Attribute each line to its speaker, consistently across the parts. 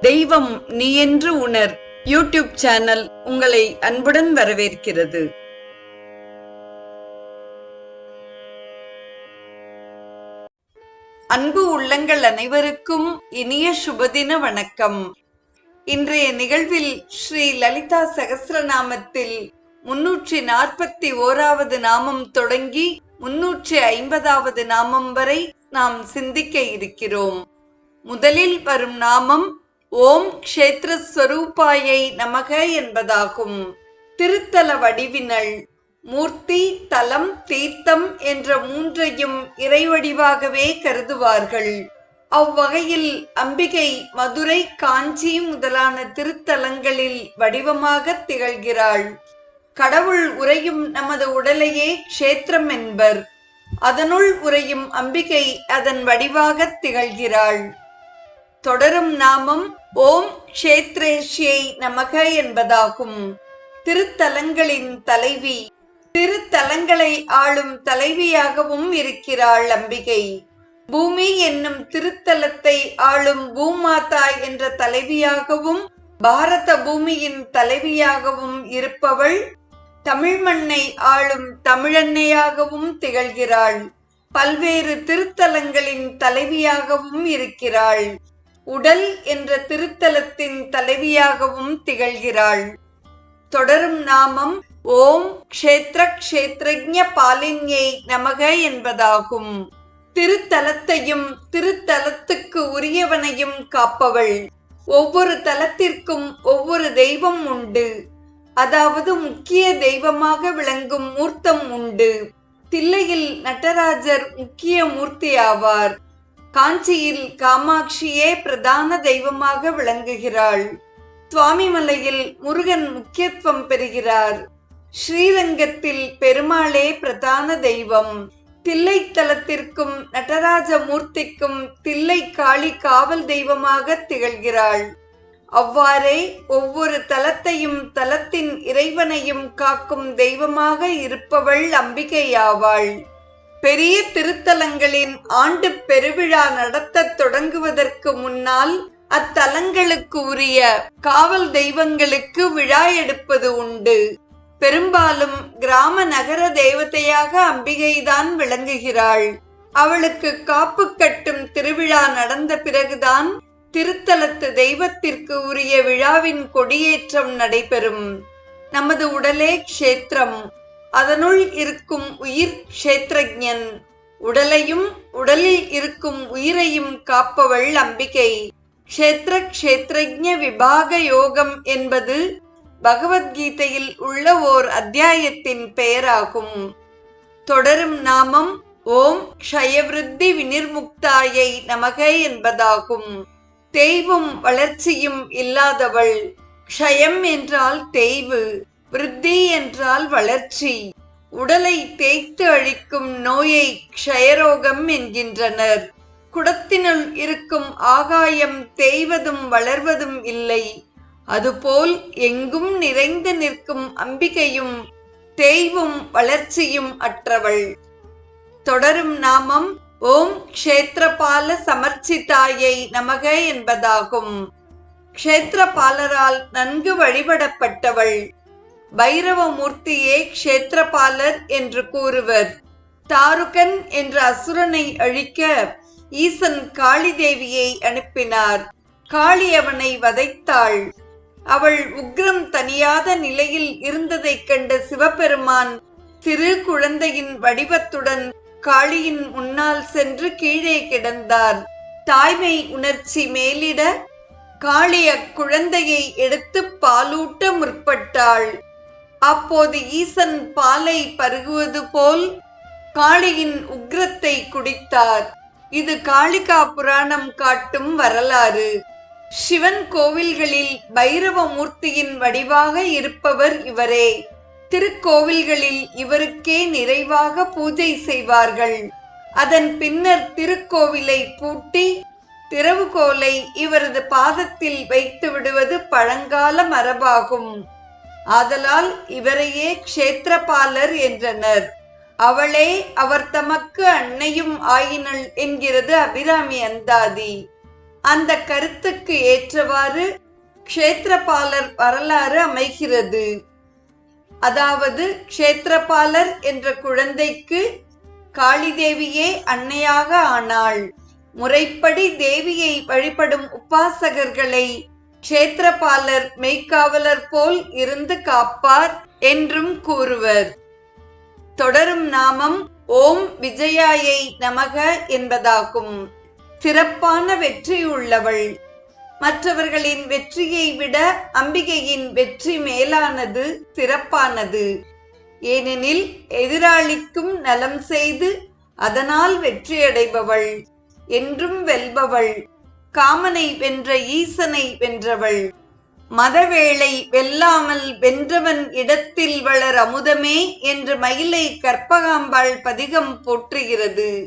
Speaker 1: தெய்வம் நீ என்று உணர். யூடியூப் சேனல் உங்களை அன்புடன் வரவேற்கிறது. அன்பு உள்ளங்கள் அனைவருக்கும் இனிய சுபதின வணக்கம். இன்றைய நிகழ்வில் ஸ்ரீ லலிதா சகசிரநாமத்தில் முன்னூற்றி நாற்பத்தி ஓராவது நாமம் தொடங்கி முன்னூற்றி ஐம்பதாவது நாமம் வரை நாம் சிந்திக்க இருக்கிறோம். முதலில் வரும் நாமம் ஓம் க்ஷேத்திரஸ்வரூபாயை நமக என்பதாகும். திருத்தல வடிவினள் மூர்த்தி தலம் தீர்த்தம் என்ற மூன்றையும் இறைவடிவாகவே கருதுவார்கள். அவ்வகையில் அம்பிகை மதுரை காஞ்சி முதலான திருத்தலங்களில் வடிவமாக திகழ்கிறாள். கடவுள் உரையும் நமது உடலையே க்ஷேத்திரம் என்பர். அதனுள் உரையும் அம்பிகை அதன் வடிவாக திகழ்கிறாள். தொடரும் நாமம் ஓம் க்ஷேத்ரேஷ்யை நமக என்பதாகும். திருத்தலங்களின் தலைவி திருத்தலங்களை ஆளும் தலைவியாகவும் இருக்கிறாள் அம்பிகை. பூமி என்னும் திருத்தலத்தை ஆளும் பூமாதா என்ற தலைவியாகவும் பாரத பூமியின் தலைவியாகவும் இருப்பவள் தமிழ் மண்ணை ஆளும் தமிழன்னையாகவும் திகழ்கிறாள். பல்வேறு திருத்தலங்களின் தலைவியாகவும் இருக்கிறாள். உடல் என்ற திருத்தலத்தின் தலைவியாகவும் திகழ்கிறாள். தொடரும் நாமம் ஓம் க்ஷேத்ர க்ஷேத்ரஜ பாலின்யை நமக என்பதாகும். திருத்தலத்தையும் திருத்தலத்துக்கு உரியவனையும் காப்பவள். ஒவ்வொரு தலத்திற்கும் ஒவ்வொரு தெய்வம் உண்டு. அதாவது முக்கிய தெய்வமாக விளங்கும் மூர்த்தம் உண்டு. தில்லையில் நடராஜர் முக்கிய மூர்த்தி ஆவார் காஞ்சியில் காமாட்சியே பிரதான தெய்வமாக விளங்குகிறாள். சுவாமிமலையில் முருகன் முக்கியத்துவம் பெறுகிறார். ஸ்ரீரங்கத்தில் பெருமாளே பிரதான தெய்வம். தில்லை தலத்திற்கும் நடராஜ மூர்த்திக்கும் தில்லை காளி காவல் தெய்வமாக திகழ்கிறாள். அவ்வாறே ஒவ்வொரு தலத்தையும் தலத்தின் இறைவனையும் காக்கும் தெய்வமாக இருப்பவள் அம்பிகையாவாள். பெரிய திருத்தலங்களின் ஆண்டு பெருவிழா நடத்தத் தொடங்குவதற்கு முன்னால் அத்தலங்களுக்கு உரிய காவல் தெய்வங்களுக்கு விழா எடுப்பது உண்டு. பெரும்பாலும் கிராம நகர தேவதையாக அம்பிகைதான் விளங்குகிறாள். அவளுக்கு காப்பு கட்டும் திருவிழா நடந்த பிறகுதான் திருத்தலத்து தெய்வத்திற்கு உரிய விழாவின் கொடியேற்றம் நடைபெறும். நமது உடலே க்ஷேத்திரம். அதனுள் இருக்கும் உயிர் க்ஷேத்ரஜன் உடலையும் உடலில் இருக்கும் உயிரையும் காப்பவள் அம்பிகை. க்ஷேத்திர க்ஷேத்ரஜ விபாக யோகம் என்பது பகவத்கீதையில் உள்ள ஓர் அத்தியாயத்தின் பெயராகும். தொடரும் நாமம் ஓம் க்ஷயவிருத்தி வினிர்முக்தாயை நமக என்பதாகும். தேய்வும் வளர்ச்சியும் இல்லாதவள் க்ஷயம் என்றால் தேய்வு. விருத்தி என்றால் வளர்ச்சி. உடலை தேய்த்து அழிக்கும் நோயை க்ஷயரோகம் என்கின்றனர். குடத்தினுள் இருக்கும் ஆகாயம் தேய்வதும் வளர்வதும் இல்லை. அதுபோல் எங்கும் நிறைந்து நிற்கும் அம்பிகையும் தேய்வும் வளர்ச்சியும் அற்றவள். தொடரும் நாமம் ஓம் க்ஷேத்திரபால சமர்ச்சிதாயை நமக என்பதாகும். க்ஷேத்திரபாலரால் நன்கு வழிபடப்பட்டவள். பைரவமூர்த்தியே க்ஷேத்திரபாலர் என்று கூறுவர். தாருகன் என்ற அசுரனை அழிக்க ஈசன் காளி தேவியை அனுப்பினார். காளி அவனை வதைத்தாள். அவள் உக்ரம் தனியாத நிலையில் இருந்ததைக் கண்ட சிவபெருமான் சிறு குழந்தையின் வடிவத்துடன் காளியின் முன்னால் சென்று கீழே கிடந்தார். தாய்மை உணர்ச்சி மேலிட காளி அக்குழந்தையை எடுத்து பாலூட்ட முற்பட்டாள். அப்போது ஈசன் பாலை பருகுவது போல் காளியின் உக்ரத்தை குடித்தார். இது காளிகா புராணம் காட்டும் வரலாறு. சிவன் கோவில்களில் பைரவ மூர்த்தியின் வடிவாக இருப்பவர் இவரே. திருக்கோவில்களில் இவருக்கே நிறைவாக பூஜை செய்வார்கள். அதன் பின்னர் திருக்கோவிலை பூட்டி திறவுகோலை இவரது பாதத்தில் வைத்து விடுவது பழங்கால மரபாகும். ஆதலால் இவரையே க்ஷேத்திரபாலர் என்றனர். அவளே அவர் தமக்கு அன்னையும் ஆயினள் என்கிறது அபிராமி அந்தாதி. அந்த கருத்துக்கு ஏற்றவாறு க்ஷேத்திரபாலர் வரலாறு அமைகிறது. அதாவது க்ஷேத்திரபாலர் என்ற குழந்தைக்கு காளிதேவியே அன்னையாக ஆனாள். முறைப்படி தேவியை வழிபடும் உபாசகர்களை க்ஷேத்திரபாலர் மெய்க்காவலர் போல் இருந்து காப்பார் என்றும் கூறுவர். தொடரும் நாமம் ஓம் விஜயாயை நமக என்பதாகும். சிறப்பான வெற்றியுள்ளவள். மற்றவர்களின் வெற்றியை விட அம்பிகையின் வெற்றி மேலானது சிறப்பானது. ஏனெனில் எதிராளிக்கும் நலம் செய்து அதனால் வெற்றியடைபவள் என்றும் வெல்பவள். காமனை வென்ற ஈசனை வென்றவள். மதவேளை வெல்லாமல் வென்றவன் இடத்தில் வளர் அமுதமே என்று மயிலை கற்பகாம்பாள் பதிகம் போற்றுகிறது.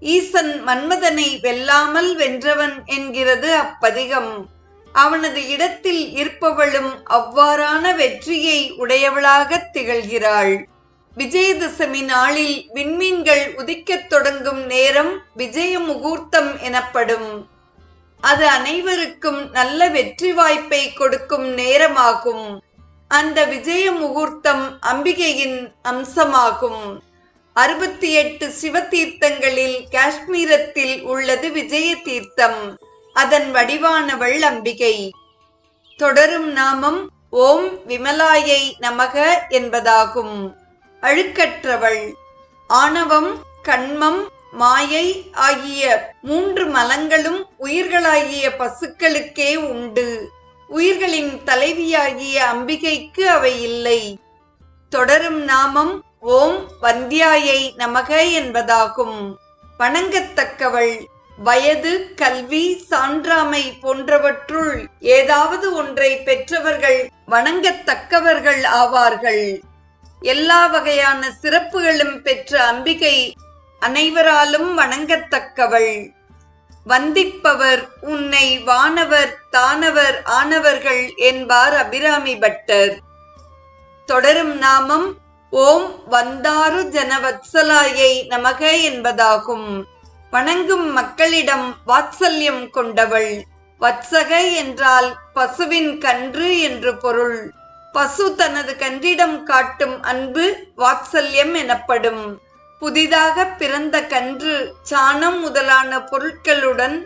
Speaker 1: ஈசன் மன்மதனை வெல்லாமல் வென்றவன் என்கிறது அப்பதிகம். அவனது இடத்தில் இருப்பவளும் அவ்வாறான வெற்றியை உடையவளாக திகழ்கிறாள். விஜயதசமி நாளில் விண்மீன்கள் உதிக்கத் தொடங்கும் நேரம் விஜய முகூர்த்தம் எனப்படும். அது அனைவருக்கும் நல்ல வெற்றி வாய்ப்பை கொடுக்கும் நேரமாகும். அந்த விஜய முகூர்த்தம் அம்பிகையின் அம்சமாகும். அறுபத்தி எட்டு சிவதீர்த்தங்களில் காஷ்மீரத்தில் உள்ளது விஜய தீர்த்தம். அதன் வடிவானவள் அம்பிகை. தொடரும் நாமம் ஓம் விமலாயை நமக என்பதாகும். அழுக்கற்றவள். ஆணவம் கண்மம் மாயை ஆகிய மூன்று மலங்களும் உயிர்களாகிய பசுக்களுக்கே உண்டு. உயிர்களின் தலைவியாகிய அம்பிகைக்கு அவை இல்லை. தொடரும் நாமம் ஓம் வந்தியாயை நமக என்பதாகும். வணங்கத்தக்கவள் வயது கல்வி சான்றாமை போன்றவற்றுள் ஏதாவது ஒன்றை பெற்றவர்கள் வணங்கத்தக்கவர்கள் ஆவார்கள். எல்லா வகையான சிறப்புகளும் பெற்ற அம்பிகை அனைவராலும் வணங்கத்தக்கவள். வந்திப்பவர் உன்னை வானவர் தானவர் ஆனவர்கள் என்பார் அபிராமி பட்டர். தொடரும் நாமம் ஓம் வந்தாரு ஜனவத்சலாயை நமக என்பதாகும். வணங்கும் மக்களிடம் வாத்சல்யம் கொண்டவள். வத்சக என்றால் பசுவின் கன்று என்று பொருள். பசு தனது கன்றிடம் காட்டும் அன்பு வாத்சல்யம் எனப்படும். புதிதாக பிறந்த கன்று சாணம் முதலான பொருட்களுடன்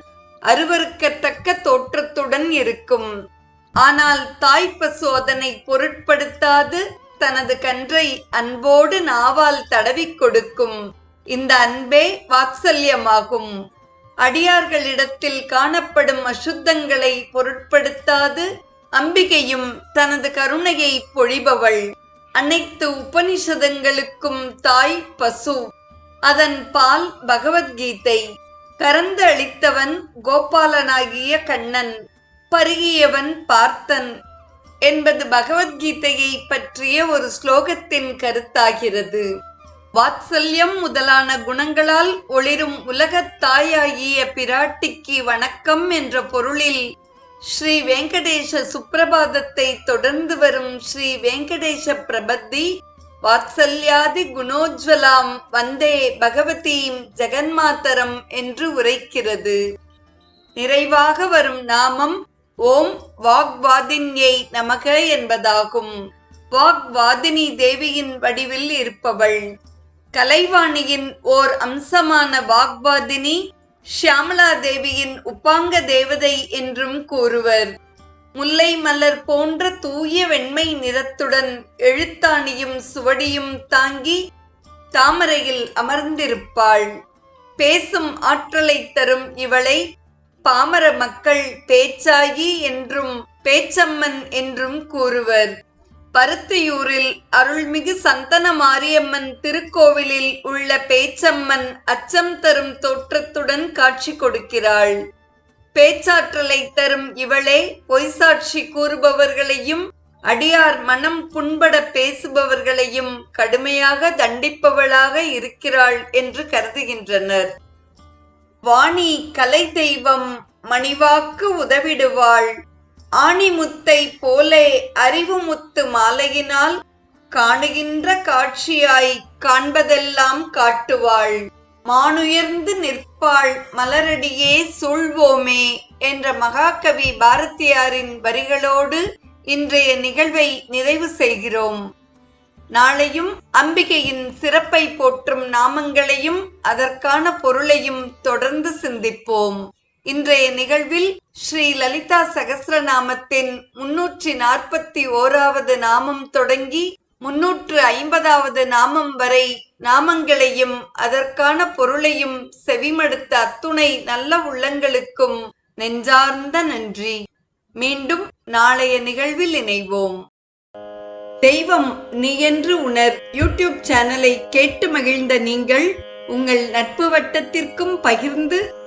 Speaker 1: அருவருக்கத்தக்க தோற்றத்துடன் இருக்கும். ஆனால் தாய் அதனை பொருட்படுத்தாது தனது கன்றை அன்போடு நாவால் தடவிக் கொடுக்கும். இந்த அன்பே வாத்சல்யமாகும். அடியார்களிடத்தில் காணப்படும் அசுத்தங்களை பொருட்படுத்தாது அம்பிகையும் தனது கருணையை பொழிபவள். அனைத்து உபனிஷதங்களுக்கும் தாய் பசு. அதன் பால் பகவத்கீதை. கறந்து அளித்தவன் கோபாலனாகிய கண்ணன். பருகியவன் பார்த்தன். என்பது பகவத்கீதையை பற்றிய ஒரு ஸ்லோகத்தின் கருத்தாகிறது. வாத்சல்யம் முதலான குணங்களால் ஒளிரும் உலகத் தாயாகிய பிராட்டிக்கு வணக்கம் என்ற பொருளில் ஸ்ரீ வெங்கடேஷ சுப்பிரபாதத்தை தொடர்ந்து வரும் ஸ்ரீ வெங்கடேஷ பிரபத்தி வாத்சல்யாதி குணோஜ்வலாம் வந்தே பகவதீம் ஜெகன்மாத்தரம் என்று உரைக்கிறது. நிறைவாக வரும் நாமம் ஓம் வாக்வாதின்யை நமக என்பதாகும். வாக்வாதினி தேவியின் வடிவில் இருப்பவள். கலைவாணியின் ஓர் அம்சமான வாக்வாதினி ஷியாமலா தேவியின் உப்பாங்க தேவதை என்றும் கூறுவர். முல்லை மலர் போன்ற தூய வெண்மை நிறத்துடன் எழுத்தாணியும் சுவடியும் தாங்கி தாமரையில் அமர்ந்திருப்பாள். பேசும் ஆற்றலை தரும் இவளை பாமர மக்கள் பேச்சாயி என்றும் பேச்சம்மன் என்றும் கூறுவர். பருத்தியூரில் அருள்மிகு சந்தன மாரியம்மன் திருக்கோவிலில் உள்ள பேச்சம்மன் அச்சம் தரும் தோற்றத்துடன் காட்சி கொடுக்கிறாள். பேச்சாற்றலை தரும் இவளே பொய்சாட்சி கூறுபவர்களையும் அடியார் மனம் புண்பட பேசுபவர்களையும் கடுமையாக தண்டிப்பவளாக இருக்கிறாள் என்று கருதுகின்றனர். வாணி கலை தெய்வம் மணிவாக்கு உதவிடுவாள். ஆணிமுத்தை போலே அறிவுமுத்து மாலையினால் காணுகின்ற காட்சியாய் காண்பதெல்லாம் காட்டுவாள். மானுயர்ந்து நிற்பாள் மலரடியே சூழ்வோமே என்ற மகாகவி பாரதியாரின் வரிகளோடு இன்றைய நிகழ்வை நிறைவு செய்கிறோம். நாளையும் அம்பிகையின் சிறப்பை போற்றும் நாமங்களையும் அதற்கான பொருளையும் தொடர்ந்து சிந்திப்போம். இன்றைய நிகழ்வில் ஸ்ரீ லலிதா சகசிரநாமத்தின் முன்னூற்றி நாற்பத்தி ஓராவது நாமம் தொடங்கி முன்னூற்று ஐம்பதாவது நாமம் வரை நாமங்களையும் அதற்கான பொருளையும் செவிமடுத்த அத்துணை நல்ல உள்ளங்களுக்கும் நெஞ்சார்ந்த நன்றி. மீண்டும் நாளைய நிகழ்வில் இணைவோம். தெய்வம் நீ என்று உணர் யூடியூப் சேனலை கேட்டு மகிழ்ந்த நீங்கள் உங்கள் நட்பு வட்டத்திற்கும் பகிர்ந்து